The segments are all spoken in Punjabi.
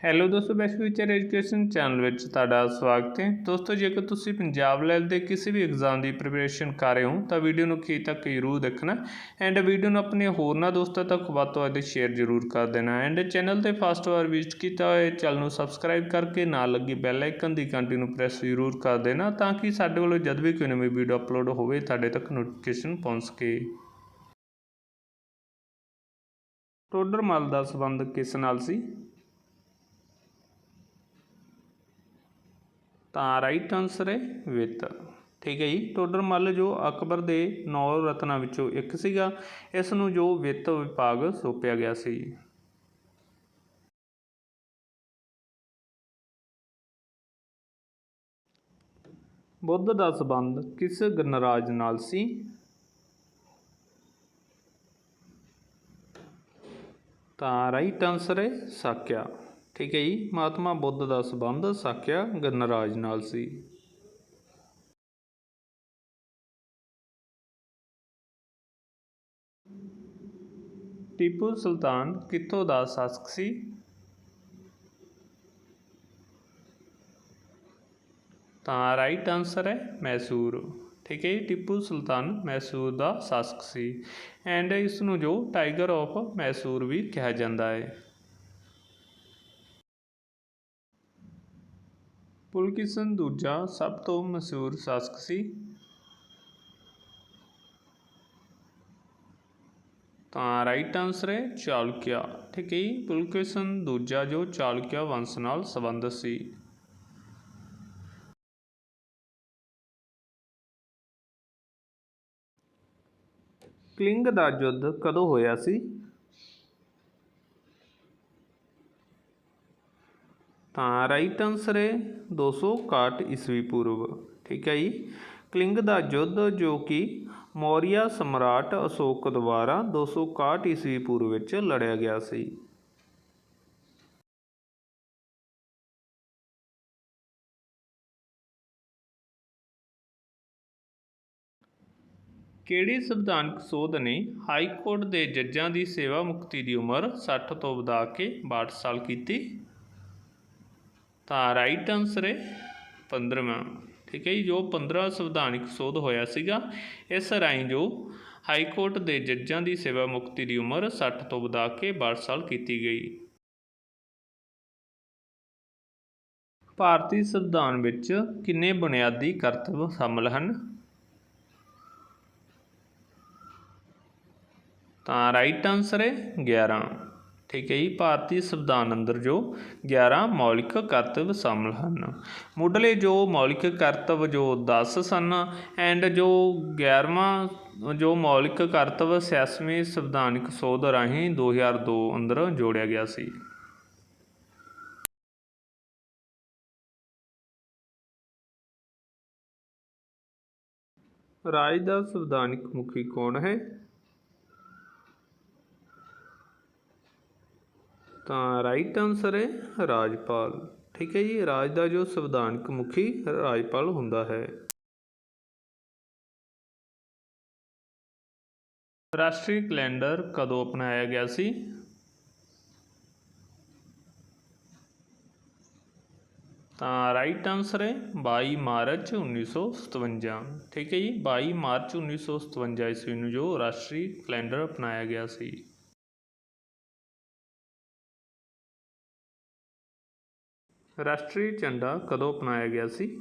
ਹੈਲੋ ਦੋਸਤੋ ਬੈਸਟ ਫਿਊਚਰ ਐਜੂਕੇਸ਼ਨ ਚੈਨਲ ਵਿੱਚ ਤੁਹਾਡਾ ਸਵਾਗਤ ਹੈ। ਦੋਸਤੋ, ਜੇਕਰ ਤੁਸੀਂ ਪੰਜਾਬ ਲੈਵਲ ਦੇ ਕਿਸੇ ਵੀ ਐਗਜ਼ਾਮ ਦੀ ਪ੍ਰਿਪਰੇਸ਼ਨ ਕਰ ਰਹੇ ਹੋ, ਤਾਂ ਵੀਡੀਓ ਨੂੰ ਅਖੀਰ ਤੱਕ ਜ਼ਰੂਰ ਦੇਖਣਾ ਐਂਡ ਵੀਡੀਓ ਨੂੰ ਆਪਣੇ ਹੋਰਨਾਂ ਦੋਸਤਾਂ ਤੱਕ ਵੱਧ ਤੋਂ ਵੱਧ ਸ਼ੇਅਰ ਜ਼ਰੂਰ ਕਰ ਦੇਣਾ ਐਂਡ ਚੈਨਲ ਤੇ ਫਸਟ ਵਾਰ ਵਿਜ਼ਿਟ ਕੀਤਾ ਹੋਏ ਚੈਨਲ ਨੂੰ ਸਬਸਕ੍ਰਾਈਬ ਕਰਕੇ ਨਾਲ ਲੱਗੀ ਬੈਲ ਆਈਕਨ ਦੀ ਘੰਟੀ ਨੂੰ ਪ੍ਰੈਸ ਜ਼ਰੂਰ ਕਰ ਦੇਣਾ, ਤਾਂ ਕਿ ਸਾਡੇ ਵੱਲੋਂ ਜਦ ਵੀ ਕੋਈ ਨਵੀਂ ਵੀਡੀਓ ਅਪਲੋਡ ਹੋਵੇ, ਤੁਹਾਡੇ ਤੱਕ ਨੋਟੀਫਿਕੇਸ਼ਨ ਪਹੁੰਚ ਸਕੇ। ਟੋਡਰ ਮਲ ਦਾ ਸੰਬੰਧ ਕਿਸ ਨਾਲ ਸੀ? ਤਾਂ ਰਾਈਟ ਆਨਸਰ ਹੈ ਵਿੱਤ ਠੀਕ ਹੈ ਜੀ? ਟੋਡਰ ਮੱਲ ਜੋ ਅਕਬਰ ਦੇ ਨੌ ਰਤਨਾਂ ਵਿੱਚੋਂ ਇੱਕ ਸੀਗਾ ਇਸ ਨੂੰ ਜੋ ਵਿੱਤ ਵਿਭਾਗ ਸੌਂਪਿਆ ਗਿਆ ਸੀ। ਬੁੱਧ ਦਾ ਸੰਬੰਧ ਕਿਸ ਗਣਰਾਜ ਨਾਲ ਸੀ? ਤਾਂ ਰਾਈਟ ਆਨਸਰ ਹੈ ਸਾਕਿਆ ਠੀਕ ਹੈ ਜੀ, ਮਹਾਤਮਾ ਬੁੱਧ ਦਾ ਸੰਬੰਧ ਸਾਕਿਆ ਗਣਰਾਜ ਨਾਲ ਸੀ। ਟੀਪੂ ਸੁਲਤਾਨ ਕਿੱਥੋਂ ਦਾ ਸ਼ਾਸਕ ਸੀ? ਤਾਂ ਰਾਈਟ ਆਨਸਰ ਹੈ ਮੈਸੂਰ। ਠੀਕ ਹੈ ਜੀ, ਟੀਪੂ ਸੁਲਤਾਨ ਮੈਸੂਰ ਦਾ ਸ਼ਾਸਕ ਸੀ। ਐਂਡ ਇਸ ਨੂੰ ਜੋ ਟਾਈਗਰ ਆਫ ਮੈਸੂਰ ਵੀ ਕਿਹਾ ਜਾਂਦਾ ਹੈ। ਪੁਲਕਿਸਨ ਦੂਜਾ ਸਭ ਤੋਂ ਮਸ਼ਹੂਰ ਸ਼ਾਸਕ ਸੀ? ਤਾਂ ਰਾਈਟ ਆਨਸਰ ਹੈ ਚਾਲੁਕਿਆ। ਠੀਕ ਹੈ ਪੁਲਕਿਸਨ ਦੂਜਾ ਜੋ ਚਾਲੁਕਿਆ ਵੰਸ਼ ਨਾਲ ਸੰਬੰਧਿਤ ਸੀ। ਕਲਿੰਗ ਦਾ ਯੁੱਧ ਕਦੋਂ ਹੋਇਆ ਸੀ? ਤਾਂ ਰਾਈਟ ਆਨਸਰ ਹੈ 261 ਈਸਵੀ ਪੂਰਵ। ਠੀਕ ਹੈ ਜੀ। ਕਲਿੰਗ ਦਾ ਯੁੱਧ ਜੋ ਕਿ ਮੌਰੀਆ ਸਮਰਾਟ ਅਸ਼ੋਕ ਦੁਆਰਾ 261 ਈਸਵੀ ਪੂਰਵ ਵਿੱਚ ਲੜਿਆ ਗਿਆ ਸੀ। ਕਿਹੜੀ ਸੰਵਿਧਾਨਕ ਸੋਧ ਨੇ ਹਾਈ ਕੋਰਟ ਦੇ ਜੱਜਾਂ ਦੀ ਸੇਵਾ ਮੁਕਤੀ ਦੀ ਉਮਰ 60 ਤੋਂ ਵਧਾ ਕੇ 62 ਸਾਲ ਕੀਤੀ? ਤਾਂ ਰਾਈਟ ਆਨਸਰ ਹੈ 15ਵਾਂ ਠੀਕ ਹੈ ਜੀ, ਜੋ 15 ਸੰਵਿਧਾਨਿਕ ਸੋਧ ਹੋਇਆ ਸੀਗਾ, ਇਸ ਰਾਹੀਂ ਜੋ ਹਾਈ ਕੋਰਟ ਦੇ ਜੱਜਾਂ ਦੀ ਸੇਵਾ ਮੁਕਤੀ ਦੀ ਉਮਰ 60 ਤੋਂ ਵਧਾ ਕੇ 62 ਸਾਲ ਕੀਤੀ ਗਈ। ਭਾਰਤੀ ਸੰਵਿਧਾਨ ਵਿੱਚ ਕਿੰਨੇ ਬੁਨਿਆਦੀ ਕਰਤੱਵ ਸ਼ਾਮਲ ਹਨ? ਤਾਂ ਰਾਈਟ ਆਨਸਰ ਹੈ 11 ਠੀਕ ਹੈ ਜੀ ਭਾਰਤੀ ਸੰਵਿਧਾਨ ਅੰਦਰ ਜੋ 11 ਮੌਲਿਕ ਕਰਤੱਵ ਸ਼ਾਮਲ ਹਨ। ਮੁੱਢਲੇ ਜੋ ਮੌਲਿਕ ਕਰਤੱਵ ਜੋ 10 ਸਨ ਐਂਡ ਜੋ 11ਵਾਂ ਜੋ ਮੌਲਿਕ ਕਰਤੱਵ 86ਵੀਂ ਸੰਵਿਧਾਨਕ ਸੋਧ ਰਾਹੀਂ 2002 ਅੰਦਰ ਜੋੜਿਆ ਗਿਆ ਸੀ। ਰਾਜ ਦਾ ਸੰਵਿਧਾਨਕ ਮੁਖੀ ਕੌਣ ਹੈ? ਤਾਂ ਰਾਈਟ ਆਨਸਰ ਹੈ ਰਾਜਪਾਲ। ਠੀਕ ਹੈ ਜੀ, ਰਾਜ ਦਾ ਜੋ ਸੰਵਿਧਾਨਕ ਮੁਖੀ ਰਾਜਪਾਲ ਹੁੰਦਾ ਹੈ। ਰਾਸ਼ਟਰੀ ਕੈਲੰਡਰ ਕਦੋਂ ਅਪਣਾਇਆ ਗਿਆ ਸੀ? ਤਾਂ ਰਾਈਟ ਆਨਸਰ ਹੈ 22 ਮਾਰਚ 1957 ਠੀਕ ਹੈ ਜੀ 22 ਮਾਰਚ 1957 ਈਸਵੀ ਨੂੰ ਜੋ ਰਾਸ਼ਟਰੀ ਕੈਲੰਡਰ ਅਪਣਾਇਆ ਗਿਆ ਸੀ। ਰਾਸ਼ਟਰੀ ਝੰਡਾ ਕਦੋਂ ਅਪਣਾਇਆ ਗਿਆ ਸੀ?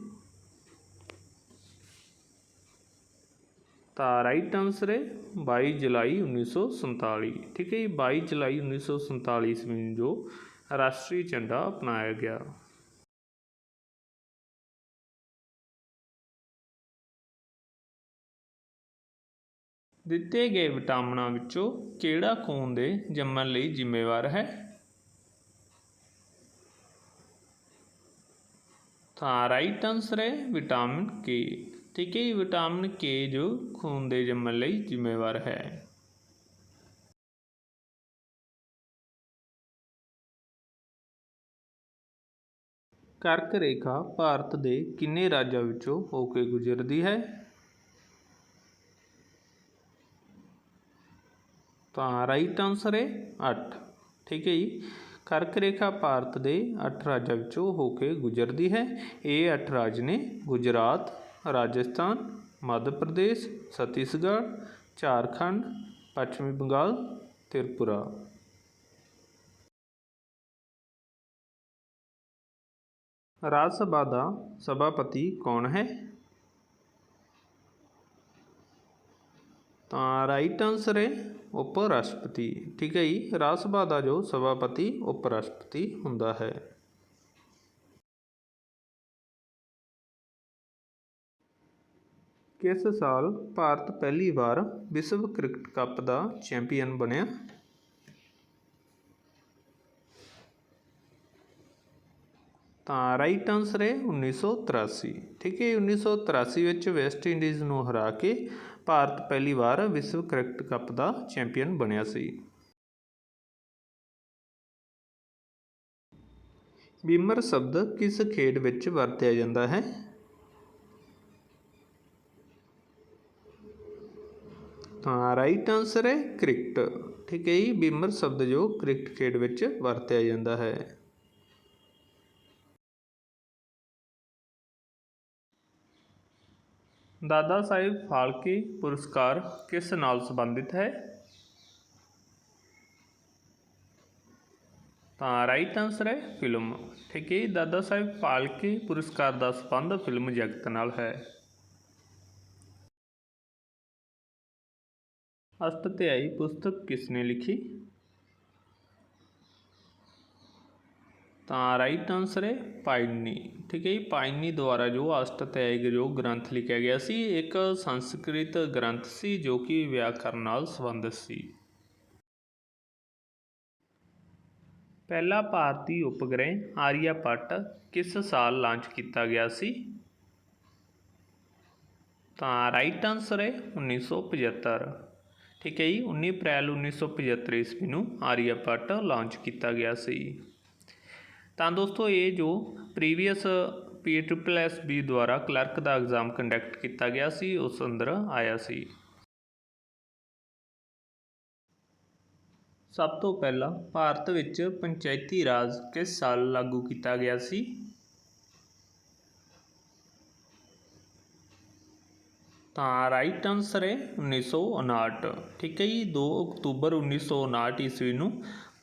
ਤਾਂ ਰਾਈਟ ਆਨਸਰ ਹੈ 22 ਜੁਲਾਈ 1947 ਠੀਕ ਹੈ ਜੀ 22 ਜੁਲਾਈ 1947 ਈਸਵੀ ਨੂੰ ਜੋ ਰਾਸ਼ਟਰੀ ਝੰਡਾ ਅਪਣਾਇਆ ਗਿਆ। ਦਿੱਤੇ ਗਏ ਵਿਟਾਮਿਨਾਂ ਵਿੱਚੋਂ ਕਿਹੜਾ ਖੂਨ ਦੇ ਜੰਮਣ ਲਈ ਜ਼ਿੰਮੇਵਾਰ ਹੈ? ਤਾਂ ਰਾਈਟ ਆਨਸਰ ਹੈ ਵਿਟਾਮਿਨ ਕੇ ਠੀਕ ਹੈ ਵਿਟਾਮਿਨ ਕੇ ਜੋ ਖੂਨ ਦੇ ਜੰਮਣ ਲਈ ਜ਼ਿੰਮੇਵਾਰ ਹੈ। ਕਰਕ ਰੇਖਾ ਭਾਰਤ ਦੇ ਕਿੰਨੇ ਰਾਜਾਂ ਵਿੱਚੋਂ ਹੋ ਕੇ ਗੁਜ਼ਰਦੀ ਹੈ? ਤਾਂ ਰਾਈਟ ਆਨਸਰ ਹੈ 8 ਠੀਕ ਹੈ ਜੀ। ਕਰਕ ਰੇਖਾ ਭਾਰਤ ਦੇ ਅੱਠ ਰਾਜਾਂ ਵਿੱਚੋਂ ਹੋ ਕੇ ਗੁਜ਼ਰਦੀ ਹੈ। ਇਹ ਅੱਠ ਰਾਜ ਨੇ ਗੁਜਰਾਤ, ਰਾਜਸਥਾਨ, ਮੱਧ ਪ੍ਰਦੇਸ਼, ਛੱਤੀਸਗੜ੍ਹ, ਝਾਰਖੰਡ, ਪੱਛਮੀ ਬੰਗਾਲ, ਤ੍ਰਿਪੁਰਾ। ਰਾਜ ਸਭਾ ਦਾ ਸਭਾਪਤੀ ਕੌਣ ਹੈ? ਤਾਂ ਰਾਈਟ ਆਨਸਰ ਹੈ ਉਪ ਰਾਸ਼ਟਰਪਤੀ ਠੀਕ ਹੈ ਜੀ, ਰਾਜ ਸਭਾ ਦਾ ਜੋ ਸਭਾਪਤੀ ਉਪ ਰਾਸ਼ਟਰਪਤੀ ਹੁੰਦਾ ਹੈ। ਕਿਸ ਸਾਲ ਭਾਰਤ ਪਹਿਲੀ ਵਾਰ ਵਿਸ਼ਵ ਕ੍ਰਿਕਟ ਕੱਪ ਦਾ ਚੈਂਪੀਅਨ ਬਣਿਆ? ਤਾਂ ਰਾਈਟ ਆਨਸਰ ਹੈ 1983 ਠੀਕ ਹੈ 1983 ਵਿੱਚ ਵੈਸਟ ਇੰਡੀਜ਼ ਨੂੰ ਹਰਾ ਕੇ ਭਾਰਤ ਪਹਿਲੀ ਵਾਰ ਵਿਸ਼ਵ ਕ੍ਰਿਕਟ ਕੱਪ ਦਾ ਚੈਂਪੀਅਨ ਬਣਿਆ ਸੀ। ਬੀਮਰ ਸ਼ਬਦ ਕਿਸ ਖੇਡ ਵਿੱਚ ਵਰਤਿਆ ਜਾਂਦਾ ਹੈ? ਤਾਂ ਰਾਈਟ ਆਨਸਰ ਹੈ ਕ੍ਰਿਕਟ। ਠੀਕ ਹੈ ਜੀ, ਬੀਮਰ ਸ਼ਬਦ ਜੋ ਕ੍ਰਿਕਟ ਖੇਡ ਵਿੱਚ ਵਰਤਿਆ ਜਾਂਦਾ ਹੈ। ਦਾਦਾ ਸਾਹਿਬ ਫਾਲਕੇ ਪੁਰਸਕਾਰ ਕਿਸ ਨਾਲ ਸੰਬੰਧਿਤ ਹੈ ਤਾਂ ਰਾਈਟ ਆਨਸਰ ਹੈ ਫਿਲਮ ਠੀਕ ਹੈ ਦਾਦਾ ਸਾਹਿਬ ਫਾਲਕੇ ਪੁਰਸਕਾਰ ਦਾ ਸੰਬੰਧ ਫਿਲਮ ਜਗਤ ਨਾਲ ਹੈ ਅਸ਼ਟਧਿਆਈ ਪੁਸਤਕ ਕਿਸ ਨੇ ਲਿਖੀ ਤਾਂ ਰਾਈਟ ਆਨਸਰ ਹੈ ਪਾਇਨੀ ਠੀਕ ਹੈ ਜੀ ਪਾਇਨੀ ਦੁਆਰਾ ਜੋ ਅਸ਼ਟਧਿਆਇ ਜੋ ਗ੍ਰੰਥ ਲਿਖਿਆ ਗਿਆ ਸੀ, ਇੱਕ ਸੰਸਕ੍ਰਿਤ ਗ੍ਰੰਥ ਸੀ ਜੋ ਕਿ ਵਿਆਕਰਨ ਨਾਲ ਸੰਬੰਧਿਤ ਸੀ। ਪਹਿਲਾ ਭਾਰਤੀ ਉਪਗ੍ਰਹਿ ਆਰੀਆਪਟ ਕਿਸ ਸਾਲ ਲਾਂਚ ਕੀਤਾ ਗਿਆ ਸੀ? ਤਾਂ ਰਾਈਟ ਆਨਸਰ ਹੈ 1975 ਠੀਕ ਹੈ ਜੀ 19 ਅਪ੍ਰੈਲ 1975 ਈਸਵੀ ਨੂੰ ਆਰੀਆਪਟ ਲਾਂਚ ਕੀਤਾ ਗਿਆ ਸੀ। ਤਾਂ ਦੋਸਤੋ, ਇਹ ਜੋ previous P triple S B ਦੁਆਰਾ ਕਲਰਕ ਦਾ ਐਗਜ਼ਾਮ ਕੰਡਕਟ ਕੀਤਾ ਗਿਆ ਸੀ, ਉਸ ਅੰਦਰ ਆਇਆ ਸੀ। ਸਭ ਤੋਂ ਪਹਿਲਾਂ ਭਾਰਤ ਵਿੱਚ ਪੰਚਾਇਤੀ ਰਾਜ ਕਿਸ ਸਾਲ ਲਾਗੂ ਕੀਤਾ ਗਿਆ ਸੀ? ਤਾਂ ਰਾਈਟ ਆਨਸਰ ਹੈ 1959 ਠੀਕ ਹੈ ਜੀ 2 ਅਕਤੂਬਰ 1959 ਈਸਵੀ ਨੂੰ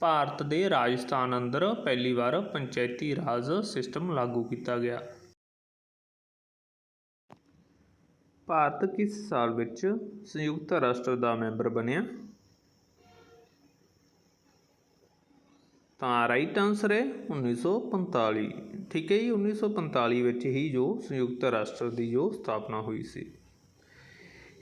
ਭਾਰਤ ਦੇ ਰਾਜਸਥਾਨ ਅੰਦਰ ਪਹਿਲੀ ਵਾਰ ਪੰਚਾਇਤੀ ਰਾਜ ਸਿਸਟਮ ਲਾਗੂ ਕੀਤਾ ਗਿਆ। ਭਾਰਤ ਕਿਸ ਸਾਲ ਵਿੱਚ ਸੰਯੁਕਤ ਰਾਸ਼ਟਰ ਦਾ ਮੈਂਬਰ ਬਣਿਆ? ਤਾਂ ਰਾਈਟ ਆਨਸਰ ਹੈ 1945 ਠੀਕ ਹੈ ਜੀ 1945 ਵਿੱਚ ਹੀ ਜੋ ਸੰਯੁਕਤ ਰਾਸ਼ਟਰ ਦੀ ਜੋ ਸਥਾਪਨਾ ਹੋਈ ਸੀ।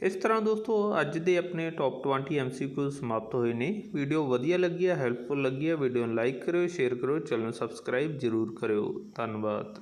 ਇਸ ਤਰ੍ਹਾਂ ਦੋਸਤੋ, ਅੱਜ ਦੇ ਆਪਣੇ ਟੌਪ 20 ਐਮਸੀਕਿਊ ਸਮਾਪਤ ਹੋਏ ਨੇ। ਵੀਡੀਓ ਵਧੀਆ ਲੱਗੀ ਹੈ ਹੈਲਪਫੁਲ ਲੱਗੀ ਹੈ, ਵੀਡੀਓ ਨੂੰ ਲਾਈਕ ਕਰਿਓ ਸ਼ੇਅਰ ਕਰਿਓ, ਚੈਨਲ ਨੂੰ ਸਬਸਕ੍ਰਾਈਬ ਜ਼ਰੂਰ ਕਰਿਓ। ਧੰਨਵਾਦ।